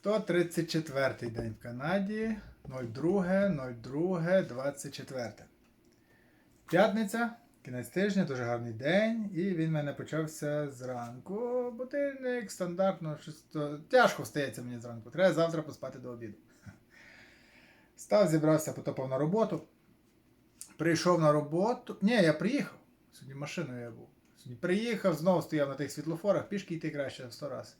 134 день в Канаді. 02.02.24. П'ятниця, кінець тижня, дуже гарний день. І він в мене почався зранку. Будильник стандартно, щось тяжко встається мені зранку. Треба завтра поспати до обіду. Став, зібрався, потопав на роботу. Прийшов на роботу. Ні, я приїхав. Сьогодні машиною я був. Сьогодні приїхав, знову стояв на тих світлофорах, пішки йти краще в 100 разів,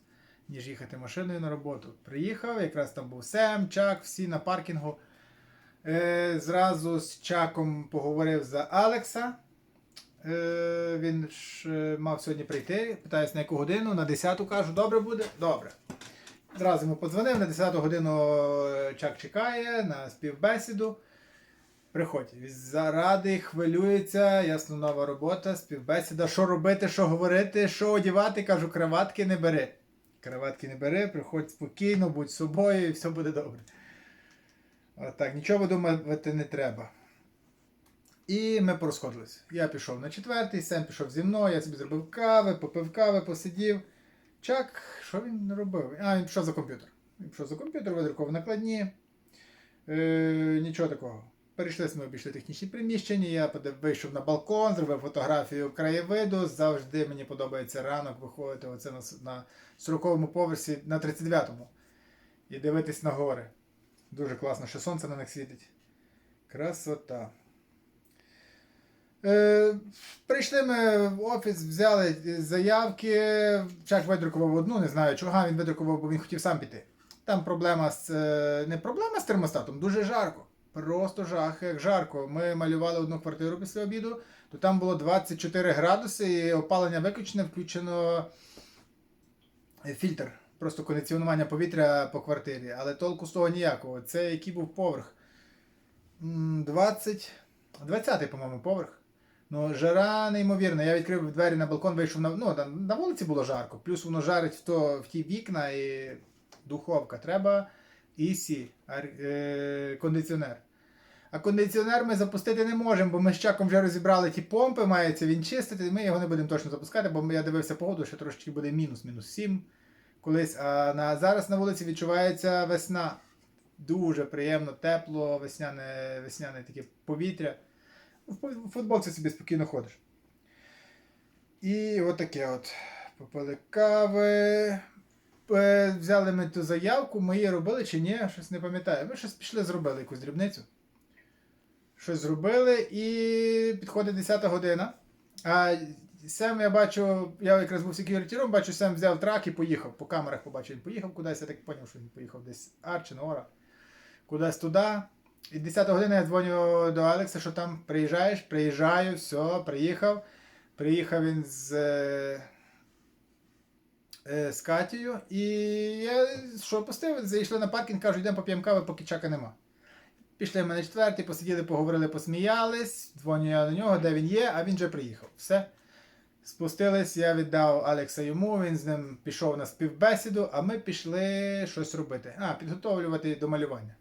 ніж їхати машиною на роботу. Приїхав, якраз там був Сем, Чак, всі на паркінгу. Е, зразу з Чаком поговорив за Алекса. Е, він ж е, мав сьогодні прийти. Питаюсь, на яку годину, на 10-ту кажу, добре буде? Добре. Зразу йому подзвонив, на 10-ту годину е, Чак чекає на співбесіду. Приходь. Заради хвилюється, ясно, нова робота, співбесіда. Що робити, що говорити, що одягати, кажу, краватки не бери. Краватки не бери, приходь спокійно, будь собою і все буде добре. Отак, нічого видумувати не треба. І ми порозходились. Я пішов на четвертий, Сем пішов зі мною, я собі зробив кави, попив кави, посидів. Чак, що він робив? А, він пішов за комп'ютер. Він пішов за комп'ютер, видрукував накладні. Е, нічого такого. Перейшли ми обійшли технічні приміщення, я вийшов на балкон, зробив фотографію краєвиду. Завжди мені подобається ранок виходити оце на, на 40-му поверсі, на 39-му. І дивитись на гори. Дуже класно, що сонце на них світить. Красота. Е, прийшли ми в офіс, взяли заявки. Чак видрукував одну, не знаю чого. Він видрукував, бо він хотів сам піти. Там проблема з е, не проблема з термостатом, дуже жарко. Просто жах, як жарко. Ми малювали одну квартиру після обіду, то там було 24 градуси, і опалення виключене, включено е, фільтр. Просто кондиціонування повітря по квартирі. Але толку з того ніякого. Це який був поверх? 20. 20-й, по-моєму, поверх. Ну, жара неймовірна. Я відкрив двері на балкон, вийшов на. Ну, на вулиці було жарко. Плюс воно жарить в, то, в ті вікна і духовка. Треба ар- е, кондиціонер. А кондиціонер ми запустити не можемо, бо ми з чаком вже розібрали ті помпи, мається він чистити. Ми його не будемо точно запускати, бо я дивився погоду, що трошки буде мінус, мінус 7 колись. А на, зараз на вулиці відчувається весна. Дуже приємно, тепло, весняне, весняне таке повітря. В в футболці собі спокійно ходиш. І отаке от. Попили кави. Е, Взяли ми ту заявку, ми її робили чи ні, щось не пам'ятаю. Ми щось пішли, зробили якусь дрібницю. Щось зробили і підходить 10 година. А Сем, я бачу, я якраз був секюритіром, бачу, Сем взяв трак і поїхав. По камерах побачив, він поїхав кудись, я так зрозумів, що він поїхав десь Ар Нора. Кудись туди. І 10 година я дзвоню до Алекса, що там приїжджаєш, приїжджаю, все, приїхав. Приїхав він з, е, е, з Катією. І я що пустив, зайшли на паркінг, кажуть, йдемо поп'ємо кави, поки чака нема. Пішли ми на четвертий, посиділи, поговорили, посміялись. Дзвоню я до нього, де він є, а він вже приїхав. Все. Спустились, я віддав Алекса йому, він з ним пішов на співбесіду, а ми пішли щось робити. А, підготовлювати до малювання.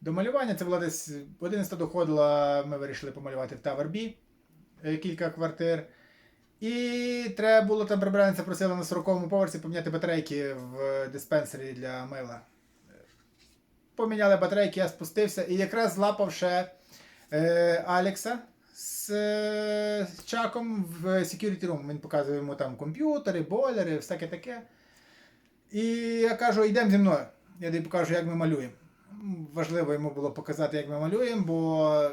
До малювання це було десь 11 доходила, ми вирішили помалювати в е, кілька квартир. І треба було там прибранця просила на 40-му поверсі поміняти батарейки в диспенсері для мила. Поміняли батарейки, я спустився і якраз злапав ще е, Алекса з, е, Чаком в security room. Він показує йому там комп'ютери, бойлери, всяке таке. І я кажу, йдемо зі мною. Я тобі покажу, як ми малюємо. Важливо йому було показати, як ми малюємо, бо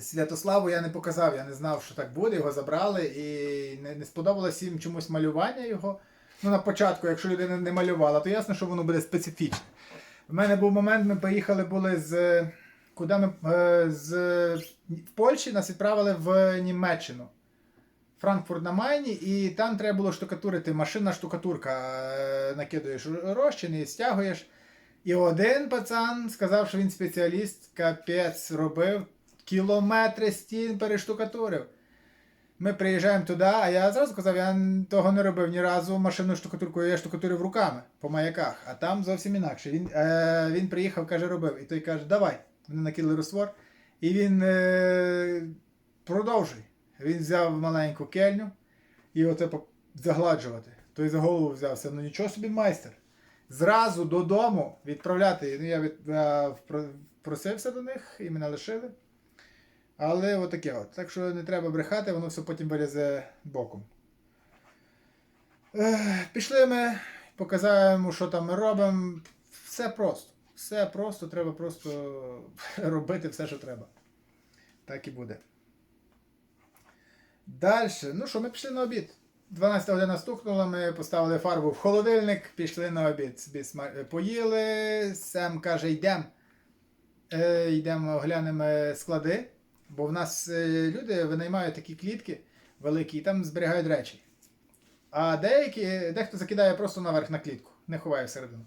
Святославу я не показав, я не знав, що так буде, його забрали, і не, не сподобалось їм чомусь малювання його. Ну, на початку, якщо людина не малювала, то ясно, що воно буде специфічне. У мене був момент, ми поїхали були з. Куди ми е, з Польщі нас відправили в Німеччину. Франкфурт на Майні, і там треба було штукатурити. Машинна штукатурка. Е, Накидуєш розчин і стягуєш. І один пацан сказав, що він спеціаліст, капець робив кілометри стін перештукатурив. Ми приїжджаємо туди, а я зразу казав, я того не робив ні разу машинною штукатуркою, я штукатурив руками по маяках, а там зовсім інакше. Він, е, він приїхав, каже, робив. І той каже, давай. Вони накинули розтвор. І він е, продовжуй. Він взяв маленьку кельню і оце загладжувати. Той за голову взявся. Ну нічого собі майстер. зразу додому відправляти. Ну, я, від, впро- просився до них і мене лишили. Але отаке от. Так що не треба брехати, воно все потім вилізе боком. Пішли ми, показуємо, що там ми робимо. Все просто. Все просто, треба просто робити все, що треба. Так і буде. Далі. Ну що, ми пішли на обід. 12 година стукнула, ми поставили фарбу в холодильник, пішли на обід. Поїли. Сем каже, йдемо. Е, йдемо оглянемо е, склади. Бо в нас е, люди винаймають такі клітки великі і там зберігають речі. А деякі, дехто закидає просто наверх на клітку, не ховає всередину.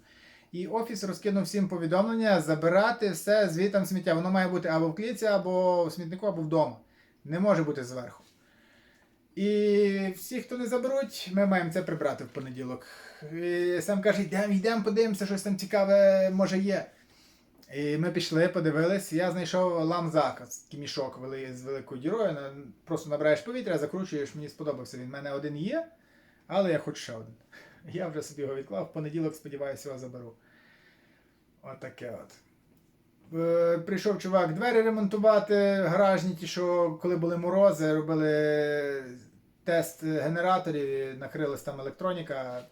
І офіс розкинув всім повідомлення забирати все звітом сміття. Воно має бути або в клітці, або в смітнику, або вдома. Не може бути зверху. І всі, хто не заберуть, ми маємо це прибрати в понеділок. І сам каже, йдемо, йдемо, подивимося, щось там цікаве може є. І ми пішли, подивились, я знайшов ламзака, такий мішок з великою дірою. Просто набираєш повітря, закручуєш, мені сподобався він. У мене один є, але я хочу ще один. Я вже собі його відклав, в понеділок, сподіваюся, його заберу. Отаке от. Е, Прийшов чувак двері ремонтувати, гаражні, ті, що коли були морози, робили тест генераторів, накрилась там електроніка.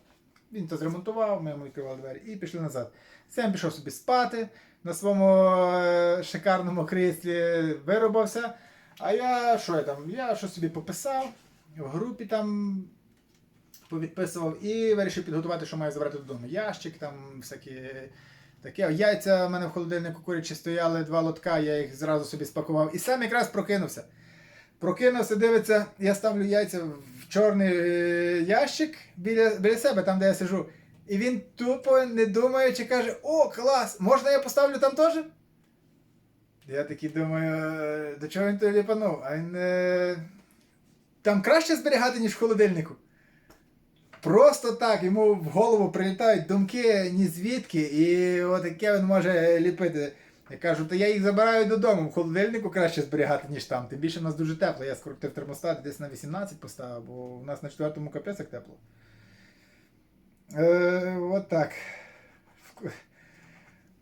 Він то зремонтував, ми йому відкривали двері і пішли назад. Сем пішов собі спати на своєму е, шикарному кріслі, виробився. А я що я там? Я щось собі пописав, в групі там повідписував і вирішив підготувати, що маю забрати додому. Ящик, там всякі таке. Яйця в мене в холодильнику курячі стояли, два лотка, я їх зразу собі спакував. І сам якраз прокинувся. Прокинувся, дивиться, я ставлю яйця в чорний е, ящик біля, біля себе, там, де я сижу. І він тупо, не думаючи, каже: О, клас! Можна я поставлю там теж? Я такий думаю, «Е, до чого він то ліпанув? А він. е, Там краще зберігати, ніж в холодильнику. Просто так, йому в голову прилітають думки ні звідки, і от яке він може ліпити. Я кажу, то я їх забираю додому, в холодильнику краще зберігати, ніж там. Тим більше в нас дуже тепло. Я скоротив термостат десь на 18 поставив, бо у нас на четвертому капець як тепло. Е, от так.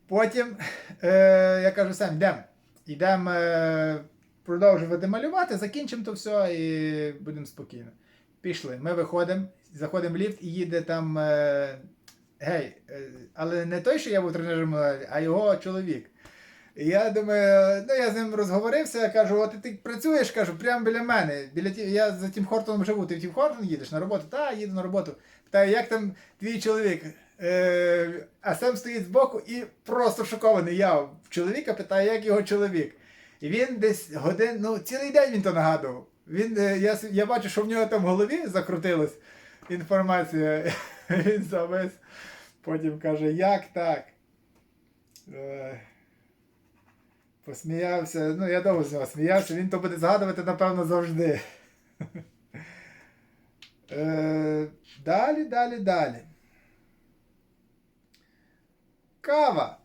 Потім е, я кажу, Сем, йдемо. Йдемо е, продовжувати малювати, закінчимо то все і будемо спокійно. Пішли. Ми виходимо, заходимо в ліфт і їде там. Е, гей, е, але не той, що я був тренером, а його чоловік. Я думаю, ну я з ним розговорився, я кажу, от ти працюєш, кажу, прямо біля мене. Біля ті... Я за Тім Хортоном живу, ти в Тім Хортон їдеш на роботу? Та, їду на роботу. Питаю, як там твій чоловік? Е, а сам стоїть збоку і просто шокований. Я в чоловіка питаю, як його чоловік. І він десь годин, ну цілий день він то нагадував. Він, е, я, я бачу, що в нього там в голові закрутилась інформація. Він завис. Потім каже, як так? Е, Посміявся. Ну, я довго з нього сміявся, він то буде згадувати, напевно, завжди. Е, Далі, далі, далі. Кава.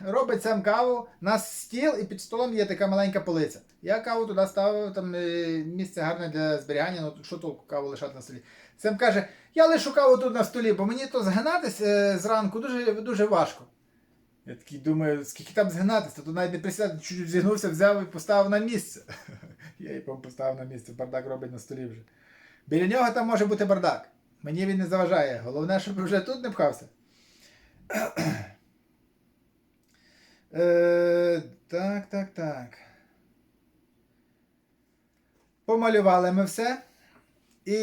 Робить сам каву. У нас стіл і під столом є така маленька полиця. Я каву туди ставив, там е, місце гарне для зберігання, ну що толку каву лишати на столі. Сем каже, я лишу каву тут на столі, бо мені то згинатись е, зранку дуже, дуже важко. Я такий думаю, скільки там згинатись, то навіть не присядати, чуть-чуть зігнувся, взяв і поставив на місце. Я її поставив на місце, бардак робить на столі вже. Біля нього там може бути бардак. Мені він не заважає. Головне, щоб вже тут не пхався. Е, так, так, так. Помалювали ми все. І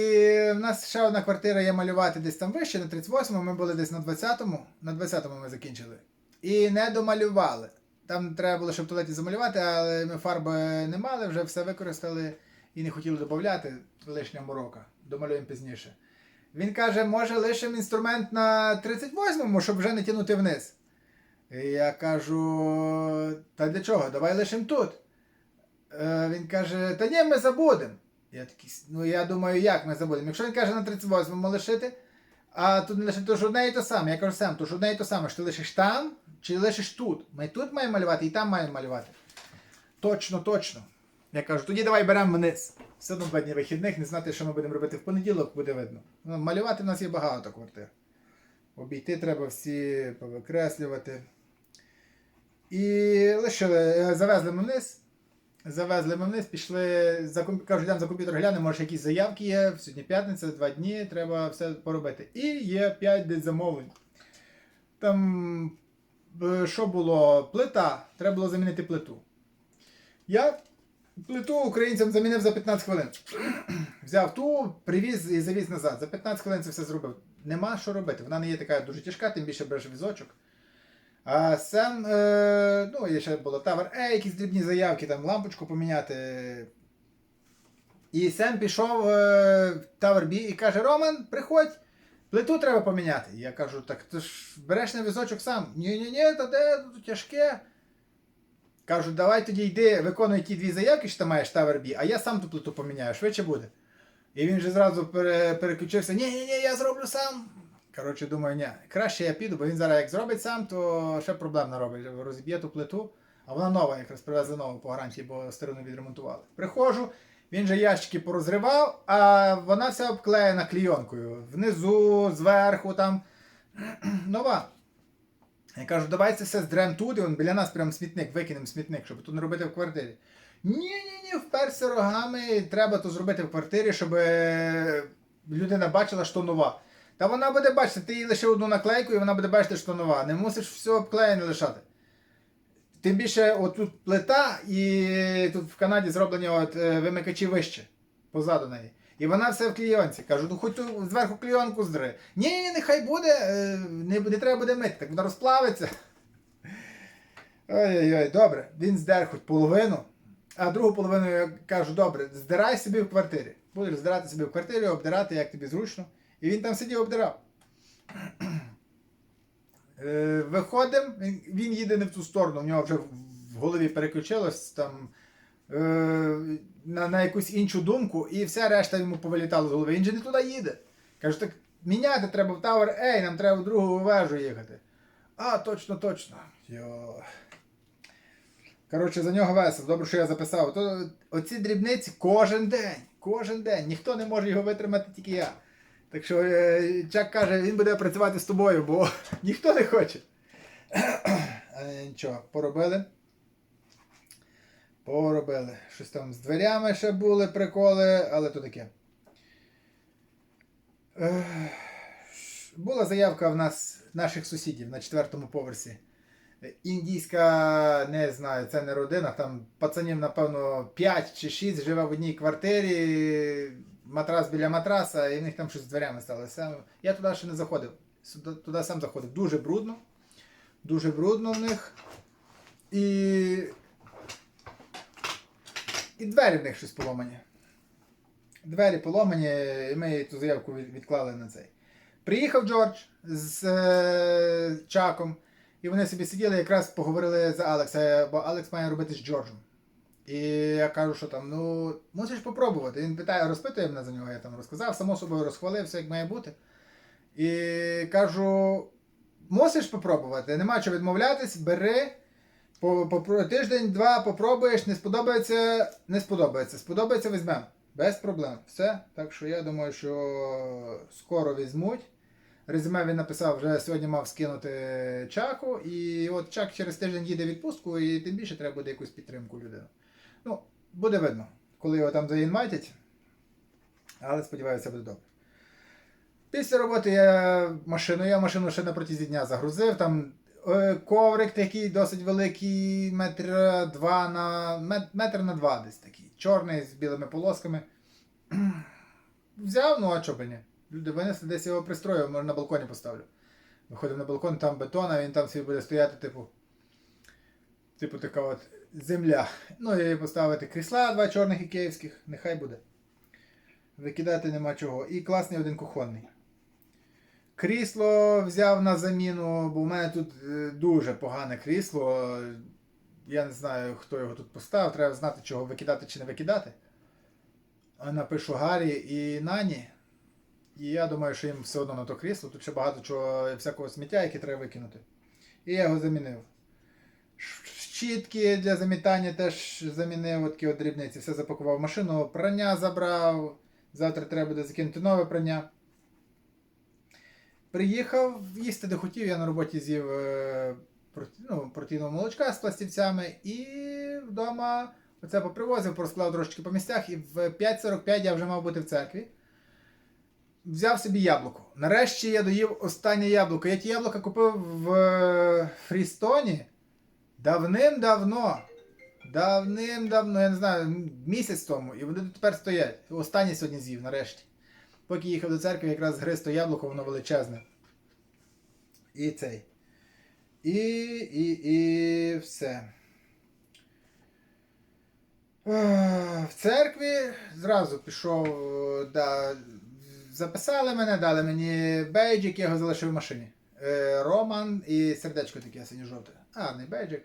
в нас ще одна квартира є малювати десь там вище, на 38-му, ми були десь на 20-му. На 20-му ми закінчили. І не домалювали. Там треба було, щоб туалеті замалювати, але ми фарби не мали, вже все використали і не хотіли додати лишня морока. Домалюємо пізніше. Він каже, може лишимо інструмент на 38-му, щоб вже не тягнути вниз. Я кажу, та для чого? Давай лишимо тут. Е, він каже, та ні, ми забудемо. Я такий, ну я думаю, як ми забудемо? Якщо він каже на 38-му лишити, а тут не лишити, то ж одне і те саме. Я кажу, сам, то ж одне і те саме, що ти лишиш там чи лишиш тут. Ми тут маємо малювати і там маємо малювати. Точно, точно. Я кажу, тоді давай беремо вниз. Все одно два дні вихідних, не знати, що ми будемо робити в понеділок, буде видно. Ну, малювати в нас є багато квартир. Обійти треба всі повикреслювати. І лишили, е, завезли ми вниз. Завезли ми вниз, пішли, за, йдемо за комп'ютер глянемо, може якісь заявки є. Сьогодні п'ятниця, два дні, треба все поробити. І є 5 десь замовлень. Там що було? Плита. Треба було замінити плиту. Я плиту українцям замінив за 15 хвилин. Взяв ту, привіз і завіз назад. За 15 хвилин це все зробив. Нема що робити. Вона не є така дуже тяжка, тим більше береш візочок. А сам, е, ну, є ще було тавер, е, якісь дрібні заявки, там лампочку поміняти. І Сем пішов е, в Тавер Бі і каже: Роман, приходь, плиту треба поміняти. Я кажу, так ти ж береш на візочок сам. Ні-ні-ні, та де тут тяжке. Кажу, давай тоді йди, виконуй ті дві заявки, що ти маєш Тавер Бі, а я сам ту плиту поміняю, швидше буде. І він же зразу пере, переключився: ні-ні-ні, я зроблю сам. Коротше, думаю, ні, краще я піду, бо він зараз як зробить сам, то ще проблем наробить. Розіб'є ту плиту, а вона нова, якраз привезли нову по гарантії, бо стару не відремонтували. Приходжу, він же ящики порозривав, а вона вся обклеєна клійонкою. Внизу, зверху, там нова. Я кажу, давай це все здрем тут, і он біля нас прям смітник, викинемо смітник, щоб тут не робити в квартирі. Ні, ні, ні, вперся рогами, треба то зробити в квартирі, щоб е, людина бачила, що нова. Та вона буде бачити, ти їй лише одну наклейку, і вона буде бачити, що нова. Не мусиш все обклеєне лишати. Тим більше, отут плита, і тут в Канаді зроблені от, е, вимикачі вище, позаду неї. І вона все в клійонці. Кажу, ну хоч зверху клійонку здри. Ні, нехай буде, е, не, не треба буде мити, так вона розплавиться. Ой-ой-ой, добре. Він здер хоч половину, а другу половину я кажу, добре, здирай собі в квартирі. Будеш здирати собі в квартирі, обдирати, як тобі зручно. І він там сидів обдирав. Е, Виходимо, він, їде не в ту сторону, в нього вже в голові переключилось там е, на, на якусь іншу думку, і вся решта йому повилітала з голови. Він же не туди їде. Кажу, так міняти треба в Tower Ей, нам треба в другу вежу їхати. А, точно, точно. Йо. Коротше, за нього весело. Добре, що я записав. То, оці дрібниці кожен день. Кожен день. Ніхто не може його витримати, тільки я. Так що е, Чак каже, він буде працювати з тобою, бо ніхто не хоче. Нічого, поробили. Поробили. Щось там з дверями ще були приколи, але то таке. Була заявка в нас наших сусідів на четвертому поверсі. Індійська, не знаю, це не родина, там пацанів, напевно, 5 чи 6 живе в одній квартирі, матрас біля матраса, і в них там щось з дверями сталося. Я туди ще не заходив. Туди сам заходив. Дуже брудно. Дуже брудно в них. І. І двері в них щось поломані. Двері поломані, і ми ту заявку відклали на цей. Приїхав Джордж з е, Чаком, і вони собі сиділи, якраз поговорили за Алекса, бо Алекс має робити з Джорджем. І я кажу, що там, ну, мусиш попробувати. Він питає, розпитує мене за нього, я там розказав, само собою розхвалив, все як має бути. І кажу, мусиш попробувати, нема чого відмовлятись, бери. По, по, тиждень-два попробуєш, не сподобається, не сподобається. Сподобається, візьмемо. Без проблем. Все. Так що я думаю, що скоро візьмуть. Резюме він написав, вже сьогодні мав скинути Чаку. І от Чак через тиждень їде відпустку, і тим більше треба буде якусь підтримку людини. Ну, буде видно, коли його там заінвайтять. Але сподіваюся, буде добре. Після роботи я машину, я машину ще на протязі дня загрузив. Там е, коврик такий досить великий, метр два на метр на два десь такий. Чорний з білими полосками. Взяв, ну а чого би ні? Люди винесли, десь його пристроїв, може на балконі поставлю. Виходимо на балкон, там бетон, а він там собі буде стояти, типу. Типу така от земля. Ну і поставити крісла два чорних і київських, нехай буде. Викидати нема чого. І класний один кухонний. Крісло взяв на заміну, бо в мене тут е, дуже погане крісло. Я не знаю, хто його тут поставив. Треба знати, чого викидати чи не викидати. Напишу Гаррі і Нані. І я думаю, що їм все одно на то крісло. Тут ще багато чого, всякого сміття, яке треба викинути. І я його замінив. Щітки для замітання теж замінив, такі от дрібниці. Все запакував машину, прання забрав. Завтра треба буде закинути нове прання. приїхав їсти де хотів, я на роботі з'їв е, ну, протеїнового молочка з пластівцями і вдома оце попривозив, порозклав трошечки по місцях, і в 5.45 я вже мав бути в церкві. Взяв собі яблуко. Нарешті я доїв останнє яблуко. Я ті яблука купив в е, Фрістоні давним-давно. Давним-давно, я не знаю, місяць тому, і вони тепер стоять. Останнє сьогодні з'їв, нарешті. Поки їхав до церкви, якраз гриз то яблуко, воно величезне. І цей. І, і, і все. В церкві зразу пішов, да, записали мене, дали мені бейджик, я його залишив в машині. Е, Роман і сердечко таке синьо-жовте. А, не бейджик.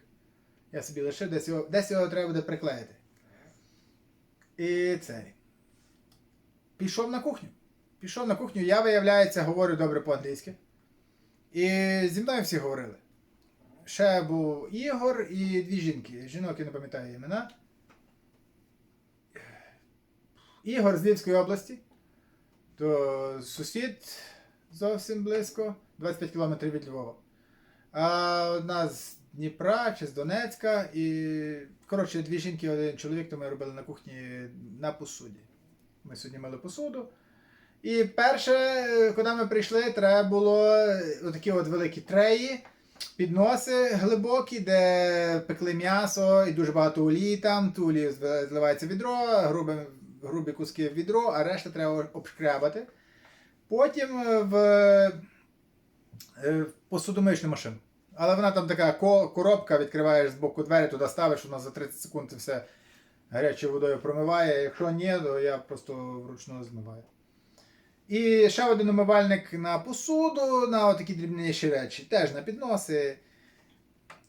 Я собі лишив, десь його, десь його треба буде приклеїти. І цей. Пішов на кухню. Пішов на кухню, я, виявляється, говорю добре по-англійськи. І зі мною всі говорили. Ще був Ігор і дві жінки. Жінок я не пам'ятаю імена. Ігор з Львівської області. То сусід зовсім близько, 25 кілометрів від Львова. А одна з Дніпра чи з Донецька. І, коротше, дві жінки і один чоловік, то ми робили на кухні на посуді. Ми сьогодні мали посуду. І перше, куди ми прийшли, треба було е, отакі от великі треї, підноси глибокі, де пекли м'ясо і дуже багато олії там. Ту олію зливається відро, грубі, грубі куски в відро, а решта треба обшкрябати. Потім е, в, е, в посудомичну машину. Але вона там така коробка, відкриваєш з боку двері, туди ставиш, вона за 30 секунд це все гарячою водою промиває. Якщо ні, то я просто вручну змиваю. І ще один умивальник на посуду, на такі дрібніші речі, теж на підноси.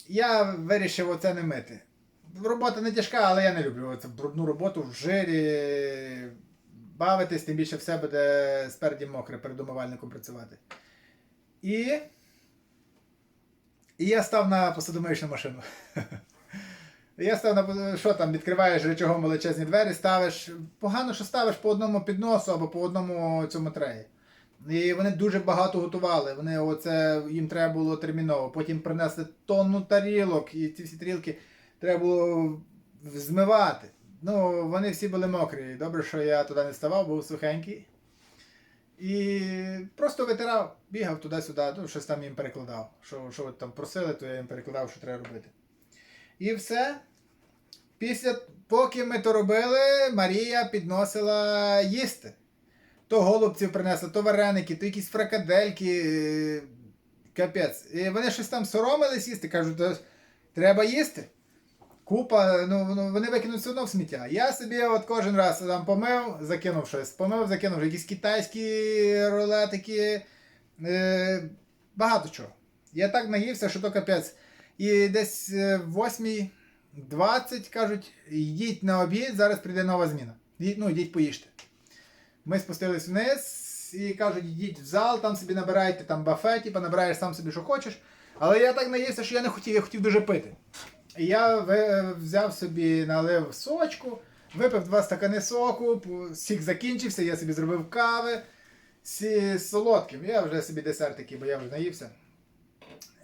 Я вирішив оце не мити. Робота не тяжка, але я не люблю цю брудну роботу в жирі. Бавитись, тим більше все буде спереді мокре перед умивальником працювати. І. І я став на посудомиючну машину. Я став на що там, відкриваєш речогом величезні двері, ставиш. Погано, що ставиш по одному підносу або по одному цьому треї. І вони дуже багато готували. Вони оце їм треба було терміново. Потім принесли тонну тарілок, і ці всі тарілки треба було змивати. Ну, вони всі були мокрі. Добре, що я туди не ставав, був сухенький. І просто витирав, бігав туди-сюди, ну, щось там їм перекладав. Що, що там просили, то я їм перекладав, що треба робити. І все. Після, поки ми то робили, Марія підносила їсти. То голубців принесла, то вареники, то якісь фрикадельки. е, Капець. І вони щось там соромились їсти, кажуть, треба їсти. Купа, ну, ну вони викинуть все одно в сміття. Я собі от кожен раз там помив, закинув щось, помив, закинув якісь китайські рулетики. Е, багато чого. Я так наївся, що то капець. І десь е, в 8.20 кажуть, йдіть на обід, зараз прийде нова зміна. Йдіть, ну, йдіть поїжте. Ми спустились вниз і кажуть, йдіть в зал, там собі набирайте там бафе, типу, набираєш сам собі, що хочеш. Але я так наївся, що я не хотів, я хотів дуже пити. Я взяв собі, налив сочку, випив два стакани соку, сік закінчився, я собі зробив кави з з солодким. Я вже собі десертики, бо я вже наївся.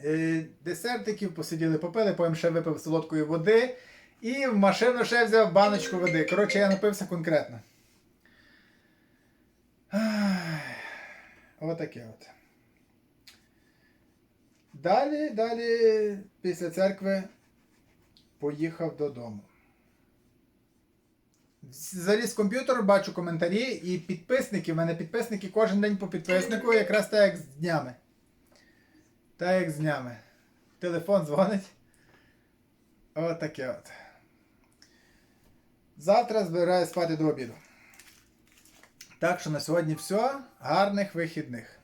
Е, Десертиків посиділи, попили, потім ще випив солодкої води. І в машину ще взяв баночку води. Коротше, я напився конкретно. Отаке от. Далі, далі, після церкви поїхав додому. Заліз в комп'ютер, бачу коментарі і підписники. У мене підписники кожен день по підписнику, якраз так як з днями. Так як з днями. Телефон дзвонить. Отаке от. Завтра збираюсь спати до обіду. Так що на сьогодні все. Гарних вихідних.